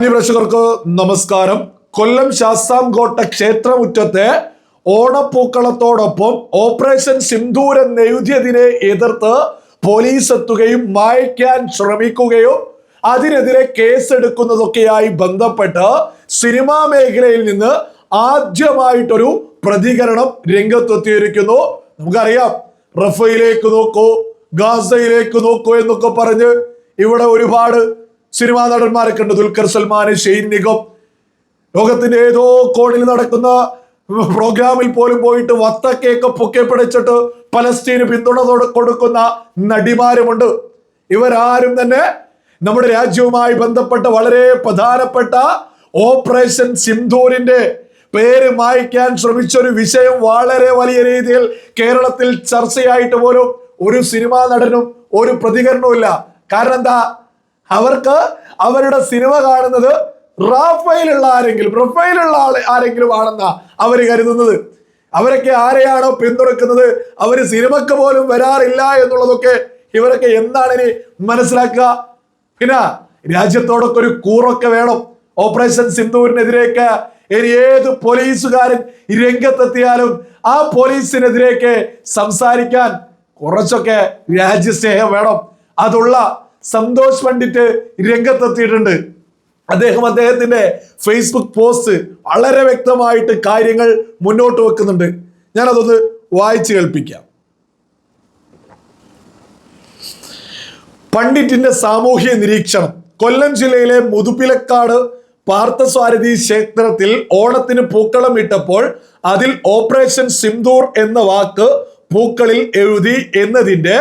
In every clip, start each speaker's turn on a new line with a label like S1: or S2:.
S1: പ്രേക്ഷകർക്ക് നമസ്കാരം. കൊല്ലം ശാസ്താംകോട്ട ക്ഷേത്രമുറ്റത്തെ ഓണപ്പൂക്കളത്തോടൊപ്പം ഓപ്പറേഷൻ സിന്ദൂർ നെയ്തിയതിനെ എതിർത്ത് പോലീസ് എത്തുകയും മായ്ക്കാൻ ശ്രമിക്കുകയും അതിനെതിരെ കേസെടുക്കുന്നതൊക്കെയായി ബന്ധപ്പെട്ട് സിനിമാ മേഖലയിൽ നിന്ന് ആദ്യമായിട്ടൊരു പ്രതികരണം രംഗത്തെത്തിയിരിക്കുന്നു. നമുക്കറിയാം റഫയിലേക്ക് നോക്കൂ ഗാസയിലേക്ക് നോക്കൂ എന്നൊക്കെ പറഞ്ഞ് ഇവിടെ ഒരുപാട് സിനിമാ നടന്മാരെ കണ്ടു ദുൽഖർ സൽമാൻ ഷെയ്ൻ നിഗം ലോകത്തിന്റെ ഏതോ കോണിൽ നടക്കുന്ന പ്രോഗ്രാമിൽ പോലും പോയിട്ട് വത്തക്കേക്ക് പൊക്കെ പിടിച്ചിട്ട് പലസ്തീന് പിന്തുണ കൊടു- കൊടുക്കുന്ന നടിമാരുമുണ്ട്. ഇവരാരും തന്നെ നമ്മുടെ രാജ്യവുമായി ബന്ധപ്പെട്ട വളരെ പ്രധാനപ്പെട്ട ഓപ്പറേഷൻ സിന്ധൂരിന്റെ പേര് മായ്ക്കാൻ ശ്രമിച്ച ഒരു വിഷയം വളരെ വലിയ രീതിയിൽ കേരളത്തിൽ ചർച്ചയായിട്ട് പോലും ഒരു സിനിമാ നടനും ഒരു പ്രതികരണവും കാരണം എന്താ? അവർക്ക് അവരുടെ സിനിമ കാണുന്നത് റാഫയിലുള്ള ആരെങ്കിലും പ്രൊഫൈലുള്ള ആളെ ആരെങ്കിലും ആണെന്നാ അവർ കരുതുന്നത്. അവരൊക്കെ ആരെയാണോ പിന്തുണക്കുന്നത്? അവർ സിനിമക്ക് പോലും വരാറില്ല എന്നുള്ളതൊക്കെ ഇവരൊക്കെ എന്താണ് ഇനി മനസ്സിലാക്കുക? പിന്നെ രാജ്യത്തോടൊക്കെ ഒരു കൂറൊക്കെ വേണം. ഓപ്പറേഷൻ സിന്ധുവിനെതിരേക്ക് ഇനി ഏത് പോലീസുകാരൻ രംഗത്തെത്തിയാലും ആ പോലീസിനെതിരേക്ക് സംസാരിക്കാൻ കുറച്ചൊക്കെ രാജ്യസ്നേഹം വേണം. അതുള്ള സന്തോഷ് പണ്ഡിറ്റ് രംഗത്തെത്തിയിട്ടുണ്ട്. അദ്ദേഹം അദ്ദേഹത്തിന്റെ ഫേസ്ബുക്ക് പോസ്റ്റ് വളരെ വ്യക്തമായിട്ട് കാര്യങ്ങൾ മുന്നോട്ട് വെക്കുന്നുണ്ട്. ഞാൻ അതൊന്ന് വായിച്ചു കേൾപ്പിക്കാം. പണ്ഡിറ്റിന്റെ സാമൂഹ്യ നിരീക്ഷണം. കൊല്ലം ജില്ലയിലെ മുതുപ്പിലക്കാട് പാർത്ഥസാരഥി ക്ഷേത്രത്തിൽ ഓണത്തിന് പൂക്കളം ഇട്ടപ്പോൾ അതിൽ ഓപ്പറേഷൻ സിന്ദൂർ എന്ന വാക്ക് പൂക്കളിൽ എഴുതി എന്നതിന്റെ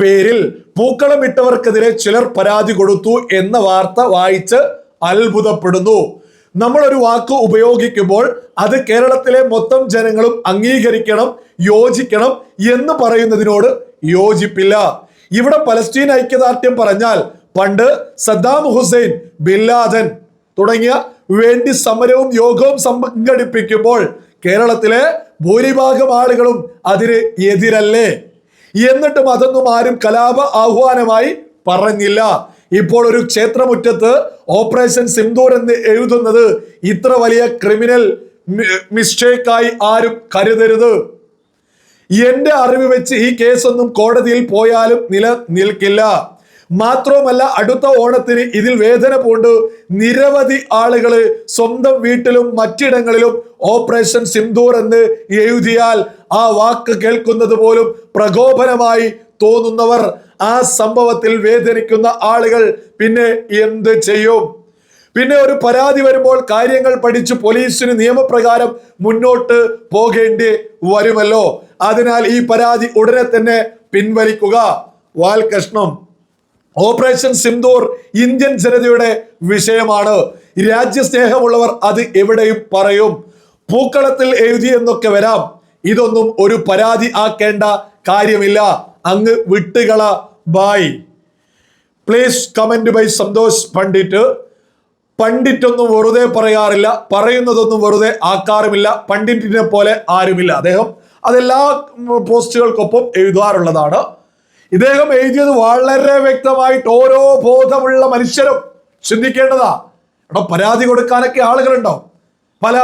S1: പേരിൽ പൂക്കളം ഇട്ടവർക്കെതിരെ ചിലർ പരാതി കൊടുത്തു എന്ന വാർത്ത വായിച്ച് അത്ഭുതപ്പെടുന്നു. നമ്മൾ ഒരു വാക്ക് ഉപയോഗിക്കുമ്പോൾ അത് കേരളത്തിലെ മൊത്തം ജനങ്ങളും അംഗീകരിക്കണം യോജിക്കണം എന്ന് പറയുന്നതിനോട് യോജിപ്പില്ല. ഇവിടെ പലസ്തീൻ ഐക്യദാർഢ്യം പറഞ്ഞാൽ പണ്ട് സദ്ദാം ഹുസൈൻ ബില്ലാദൻ തുടങ്ങിയ വേണ്ടി സമരവും യോഗവും സംഘടിപ്പിക്കുമ്പോൾ കേരളത്തിലെ ഭൂരിഭാഗം ആളുകളും അതിന് എതിരല്ലേ? എന്നിട്ടും അതൊന്നും ആരും കലാപ ആഹ്വാനമായി പറഞ്ഞില്ല. ഇപ്പോൾ ഒരു ക്ഷേത്രമുറ്റത്ത് ഓപ്പറേഷൻ സിന്ദൂർ എന്ന് എഴുതുന്നത് ഇത്ര വലിയ ക്രിമിനൽ മിസ്റ്റേക്കായി ആരും കരുതരുത്. എന്റെ അറിവ് വെച്ച് ഈ കേസൊന്നും കോടതിയിൽ പോയാലും നിലനിൽക്കില്ല മാത്രവുമല്ല അടുത്ത ഓണത്തിന് ഇതിൽ വേദന പോണ്ട് നിരവധി ആളുകൾ സ്വന്തം വീട്ടിലും മറ്റിടങ്ങളിലും ഓപ്പറേഷൻ സിന്ദൂർ എന്ന് എഴുതിയാൽ ആ വാക്ക് കേൾക്കുന്നത് പോലും പ്രകോപനമായി തോന്നുന്നവർ. ആ സംഭവത്തിൽ വേദനിക്കുന്ന ആളുകൾ പിന്നെ എന്ത് ചെയ്യും? പിന്നെ ഒരു പരാതി വരുമ്പോൾ കാര്യങ്ങൾ പഠിച്ച് പോലീസിന് നിയമപ്രകാരം മുന്നോട്ട് പോകേണ്ടി വരുമല്ലോ. അതിനാൽ ഈ പരാതി ഉടനെ തന്നെ പിൻവലിക്കുക. വാൽ കഷ്ണം ഓപ്പറേഷൻ സിന്ദൂർ ഇന്ത്യൻ ജനതയുടെ വിഷയമാണ്. രാജ്യസ്നേഹമുള്ളവർ അത് എവിടെയും പറയും. പൂക്കളത്തിൽ എഴുതി എന്നൊക്കെ വരാം. ഇതൊന്നും ഒരു പരാതി ആക്കേണ്ട കാര്യമില്ല. അങ്ങ് വിട്ടുകള. Bye please comment by Santhosh Pandit Pandit ഒന്നും വെറുതെ പറയാറില്ല. പറയുന്നതൊന്നും വെറുതെ ആക്കാറുമില്ല. പണ്ഡിറ്റിനെ പോലെ ആരുമില്ല. അദ്ദേഹം അതെല്ലാ പോസ്റ്റുകൾക്കൊപ്പം എഴുതാറുള്ളതാണ്. ഇദ്ദേഹം എഴുതിയത് വളരെ വ്യക്തമായിട്ട് ഓരോ ബോധമുള്ള മനുഷ്യരും ചിന്തിക്കേണ്ടതാ. എടോ പരാതി കൊടുക്കാനൊക്കെ ആളുകളുണ്ടാവും പല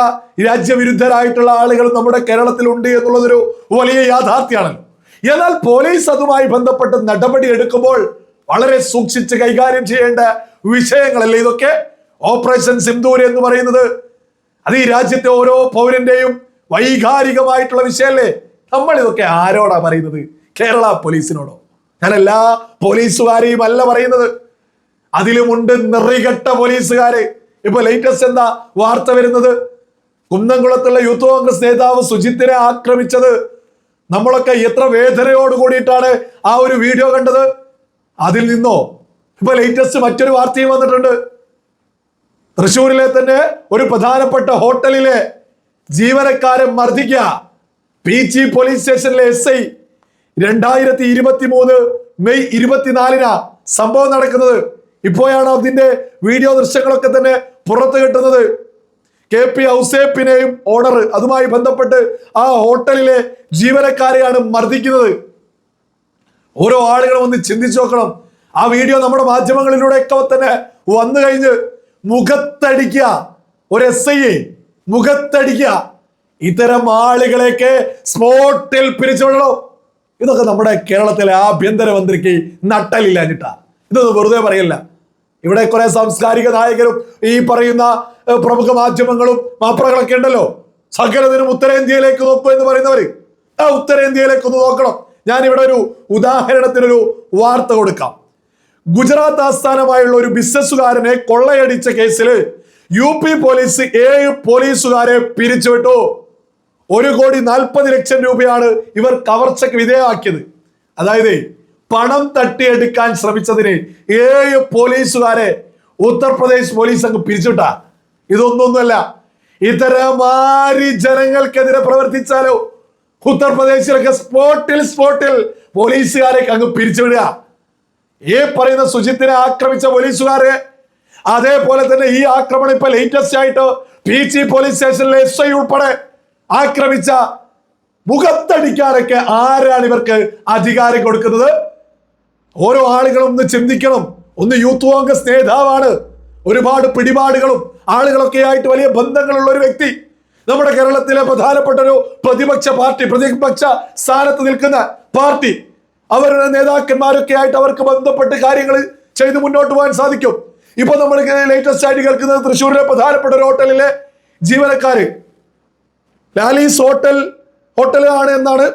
S1: രാജ്യവിരുദ്ധരായിട്ടുള്ള ആളുകൾ നമ്മുടെ കേരളത്തിലുണ്ട് എന്നുള്ളതൊരു വലിയ യാഥാർത്ഥ്യമാണ് എന്നാൽ പോലീസ് അതുമായി ബന്ധപ്പെട്ട് നടപടി എടുക്കുമ്പോൾ വളരെ സൂക്ഷിച്ച് കൈകാര്യം ചെയ്യേണ്ട വിഷയങ്ങളല്ലേ ഇതൊക്കെ? ഓപ്പറേഷൻ സിന്ദൂർ എന്ന് പറയുന്നത്. അത് ഈ രാജ്യത്തെ ഓരോ പൗരന്റെയും വൈകാരികമായിട്ടുള്ള വിഷയമല്ലേ? നമ്മൾ ഇതൊക്കെ ആരോടാ പറയുന്നത്? കേരള പോലീസിനോടോ? ഞാൻ എല്ലാ പോലീസുകാരെയും അല്ല പറയുന്നത്. അതിലുമുണ്ട് നിറികെട്ട പോലീസുകാര്. ഇപ്പൊ ലേറ്റസ്റ്റ് എന്താ വാർത്ത വരുന്നത്? കുന്നംകുളത്തുള്ള യൂത്ത് കോൺഗ്രസ് നേതാവ് സുജിത്തിനെ ആക്രമിച്ചത്. നമ്മളൊക്കെ എത്ര വേദനയോട് കൂടിയിട്ടാണ് ആ ഒരു വീഡിയോ കണ്ടത്? അതിൽ നിന്നോ? ഇപ്പൊ ലേറ്റസ്റ്റ് മറ്റൊരു വാർത്തയും വന്നിട്ടുണ്ട്. തൃശ്ശൂരിലെ തന്നെ ഒരു പ്രധാനപ്പെട്ട ഹോട്ടലിലെ ജീവനക്കാരെ മർദ്ദിക്കുക. ജി പോലീസ് സ്റ്റേഷനിലെ എസ് ഐ രണ്ടായിരത്തി ഇരുപത്തി മൂന്ന് മെയ് ഇരുപത്തിനാലിനാ സംഭവം നടക്കുന്നത്. ഇപ്പോഴാണ് അതിന്റെ വീഡിയോ ദൃശ്യങ്ങളൊക്കെ തന്നെ പുറത്തു കിട്ടുന്നത്. കെ പി ഔസേപ്പിനെയും ഓണർ അതുമായി ബന്ധപ്പെട്ട് ആ ഹോട്ടലിലെ ജീവനക്കാരെയാണ് മർദ്ദിക്കുന്നത്. ഓരോ ആളുകളും ഒന്ന് ചിന്തിച്ചു നോക്കണം. ആ വീഡിയോ നമ്മുടെ മാധ്യമങ്ങളിലൂടെ ഒക്കെ തന്നെ വന്നു കഴിഞ്ഞ് മുഖത്തടിക്കുക. ഒരു എസ് ഐ മുഖത്തടിക്കുക. ഇത്തരം ആളുകളെയൊക്കെ സ്പോട്ടിൽ പിരിച്ചുവിടണം. ഇതൊക്കെ നമ്മുടെ കേരളത്തിലെ ആഭ്യന്തര ആഭ്യന്തരമന്ത്രിക്ക് നട്ടലില്ലാഞ്ഞിട്ടാ. ഇതൊന്നും വെറുതെ പറയല്ല. ഇവിടെ കുറെ സാംസ്കാരിക നായകരും ഈ പറയുന്ന പ്രമുഖ മാധ്യമങ്ങളും മാപ്രകളൊക്കെ ഉണ്ടല്ലോ. സകലതിനും ഉത്തരേന്ത്യയിലേക്ക് നോക്കൂ എന്ന് പറയുന്നവര്. ആ ഉത്തരേന്ത്യയിലേക്ക് ഒന്ന് നോക്കണം. ഞാൻ ഇവിടെ ഒരു ഉദാഹരണത്തിനൊരു വാർത്ത കൊടുക്കാം. ഗുജറാത്ത് ആസ്ഥാനമായുള്ള ഒരു ബിസിനസ്സുകാരനെ കൊള്ളയടിച്ച കേസിൽ യു പി പോലീസ് ഏഴ് പോലീസുകാരെ പിരിച്ചുവിട്ടു. ഒരു കോടി നാൽപ്പത് ലക്ഷം രൂപയാണ് ഇവർ കവർച്ചയ്ക്ക് വിധേയമാക്കിയത്. അതായത് പണം തട്ടിയെടുക്കാൻ ശ്രമിച്ചതിന് ഏഴ് പോലീസുകാരെ ഉത്തർപ്രദേശ് പോലീസ് അങ്ങ് പിരിച്ചുവിട്ടാ. ഇതൊന്നൊന്നുമല്ല ഇത്തരം ആരി ജനങ്ങൾക്കെതിരെ പ്രവർത്തിച്ചാലോ? ഉത്തർപ്രദേശിലൊക്കെ സ്പോട്ടിൽ സ്പോട്ടിൽ പോലീസുകാരെ അങ്ങ് പിരിച്ചുവിടുക. ഈ പറയുന്ന സുജിത്തിനെ ആക്രമിച്ച പോലീസുകാരെ അതേപോലെ തന്നെ ഈ ആക്രമണം ഇപ്പൊ ലേറ്റസ്റ്റ് ആയിട്ട് പി ജി പോലീസ് സ്റ്റേഷനിലെ എസ് ഐ ഉൾപ്പെടെ ആക്രമിച്ച മുഖത്തടിക്കാരൊക്കെ ആരാണ് ഇവർക്ക് അധികാരം കൊടുക്കുന്നത്? ഓരോ ആളുകളും ഒന്ന് ചിന്തിക്കണം. ഒന്ന് യൂത്ത് കോൺഗ്രസ് നേതാവാണ്. ഒരുപാട് പിടിപാടുകളും ആളുകളൊക്കെ ആയിട്ട് വലിയ ബന്ധങ്ങളുള്ള ഒരു വ്യക്തി. നമ്മുടെ കേരളത്തിലെ പ്രധാനപ്പെട്ട ഒരു പ്രതിപക്ഷ പാർട്ടി പ്രതിപക്ഷ സ്ഥാനത്ത് നിൽക്കുന്ന പാർട്ടി. അവരുടെ നേതാക്കന്മാരൊക്കെ ആയിട്ട് അവർക്ക് ബന്ധപ്പെട്ട് കാര്യങ്ങൾ ചെയ്ത് മുന്നോട്ട് പോകാൻ സാധിക്കും. ഇപ്പൊ നമ്മൾ ലേറ്റസ്റ്റ് ആയിട്ട് കേൾക്കുന്നത് തൃശ്ശൂരിലെ പ്രധാനപ്പെട്ട ഒരു ഹോട്ടലിലെ ജീവനക്കാര്. ലാലീസ് ഹോട്ടൽ ഹോട്ടലാണ് എന്നാണ്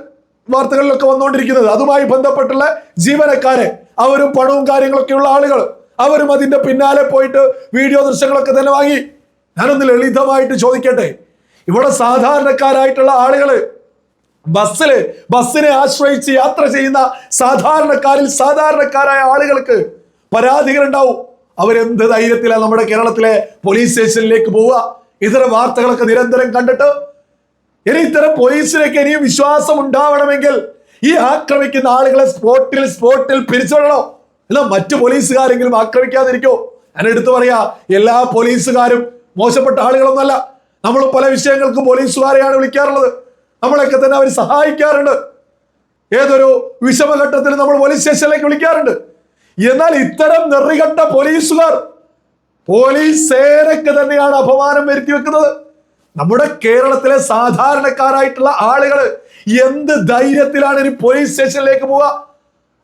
S1: വാർത്തകളിലൊക്കെ വന്നുകൊണ്ടിരിക്കുന്നത്. അതുമായി ബന്ധപ്പെട്ടുള്ള ജീവനക്കാരെ അവരും പണവും കാര്യങ്ങളൊക്കെയുള്ള ആളുകൾ അവരും അതിന്റെ പിന്നാലെ പോയിട്ട് വീഡിയോ ദൃശ്യങ്ങളൊക്കെ തന്നെ വാങ്ങി. ഞാനൊന്ന് ലളിതമായിട്ട് ചോദിക്കട്ടെ. ഇവിടെ സാധാരണക്കാരായിട്ടുള്ള ആളുകൾ ബസ്സിൽ ബസ്സിനെ ആശ്രയിച്ച് യാത്ര ചെയ്യുന്ന സാധാരണക്കാരിൽ സാധാരണക്കാരായ ആളുകൾക്ക് പരാതികൾ ഉണ്ടാവും അവരെന്ത് ധൈര്യത്തിലാണ് നമ്മുടെ കേരളത്തിലെ പോലീസ് സ്റ്റേഷനിലേക്ക് പോവുക? ഇതര വാർത്തകളൊക്കെ നിരന്തരം കണ്ടിട്ട് ഇനി ഇത്തരം പോലീസിലേക്ക് ഇനിയും വിശ്വാസം ഉണ്ടാവണമെങ്കിൽ ഈ ആക്രമിക്കുന്ന ആളുകളെ സ്പോട്ടിൽ സ്പോട്ടിൽ പിരിച്ചുവിടണോ എന്നാൽ മറ്റു പോലീസുകാരെങ്കിലും ആക്രമിക്കാതിരിക്കോ? ഞാൻ എടുത്തു പറയാ എല്ലാ പോലീസുകാരും മോശപ്പെട്ട ആളുകളൊന്നല്ല. നമ്മൾ പല വിഷയങ്ങൾക്കും പോലീസുകാരെയാണ് വിളിക്കാറുള്ളത്. നമ്മളൊക്കെ തന്നെ അവർ സഹായിക്കാറുണ്ട്. ഏതൊരു വിഷമഘട്ടത്തിൽ നമ്മൾ പോലീസ് സ്റ്റേഷനിലേക്ക് വിളിക്കാറുണ്ട്. എന്നാൽ ഇത്തരം നെറികെട്ട പോലീസുകാർ പോലീസ് സേനയ്ക്ക് തന്നെയാണ് അപമാനം വരുത്തി വെക്കുന്നത് നമ്മുടെ കേരളത്തിലെ സാധാരണക്കാരായിട്ടുള്ള ആളുകൾ എന്ത് ധൈര്യത്തിലാണ് ഒരു പോലീസ് സ്റ്റേഷനിലേക്ക് പോവുക?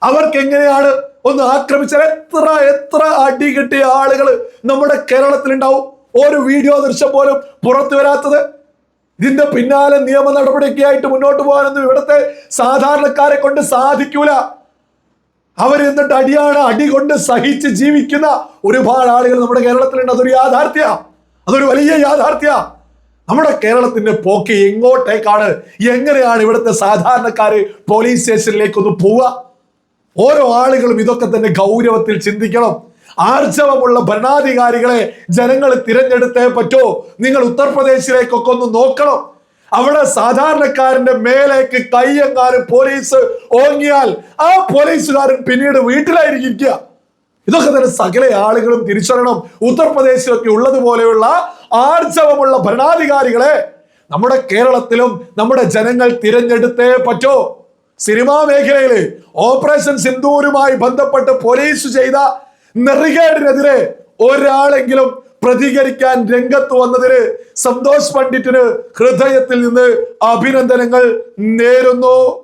S1: അവർക്ക് എങ്ങനെയാണ് ഒന്ന് ആക്രമിച്ചാൽ എത്ര എത്ര അടി കിട്ടിയ ആളുകൾ നമ്മുടെ കേരളത്തിലുണ്ടാവും? ഒരു വീഡിയോ ദൃശ്യം പോലും പുറത്തു വരാത്തത്. ഇതിന്റെ പിന്നാലെ നിയമ നടപടിയൊക്കെ ആയിട്ട് മുന്നോട്ട് പോകാനൊന്നും ഇവിടുത്തെ സാധാരണക്കാരെ കൊണ്ട് സാധിക്കൂല. അവർ എന്നിട്ട് അടിയാണ് അടി കൊണ്ട് സഹിച്ച് ജീവിക്കുന്ന ഒരുപാട് ആളുകൾ നമ്മുടെ കേരളത്തിലുണ്ട്. അതൊരു യാഥാർത്ഥ്യ. അതൊരു വലിയ യാഥാർത്ഥ്യ. നമ്മുടെ കേരളത്തിന്റെ പോക്ക് എങ്ങോട്ടേക്കാണ്? എങ്ങനെയാണ് ഇവിടുത്തെ സാധാരണക്കാര് പോലീസ് സ്റ്റേഷനിലേക്ക് ഒന്ന് പോവുക? ഓരോ ആളുകളും ഇതൊക്കെ തന്നെ ഗൗരവത്തിൽ ചിന്തിക്കണം. ആർജവമുള്ള ഭരണാധികാരികളെ ജനങ്ങൾ തിരഞ്ഞെടുത്തേ പറ്റോ. നിങ്ങൾ ഉത്തർപ്രദേശിലേക്കൊക്കെ ഒന്ന് നോക്കണം. അവിടെ സാധാരണക്കാരന്റെ മേലേക്ക് കയ്യെങ്ങാനും പോലീസ് ഓങ്ങിയാൽ ആ പോലീസുകാരൻ പിന്നീട് വീട്ടിലായിരിക്കും ഇതൊക്കെ തന്നെ സകല ആളുകളും തിരിച്ചറിയണം. ഉത്തർപ്രദേശിലൊക്കെ ഉള്ളതുപോലെയുള്ള ആർജവമുള്ള ഭരണാധികാരികളെ നമ്മുടെ കേരളത്തിലും നമ്മുടെ ജനങ്ങൾ തിരഞ്ഞെടുത്തേ പറ്റോ. സിനിമാ മേഖലയിൽ ഓപ്പറേഷൻ സിന്ധൂരുമായി ബന്ധപ്പെട്ട് പോലീസ് ചെയ്ത നെറികേടിനെതിരെ ഒരാളെങ്കിലും പ്രതികരിക്കാൻ രംഗത്ത് വന്നതിന് സന്തോഷ് പണ്ഡിറ്റിന് ഹൃദയത്തിൽ നിന്ന് അഭിനന്ദനങ്ങൾ നേരുന്നു.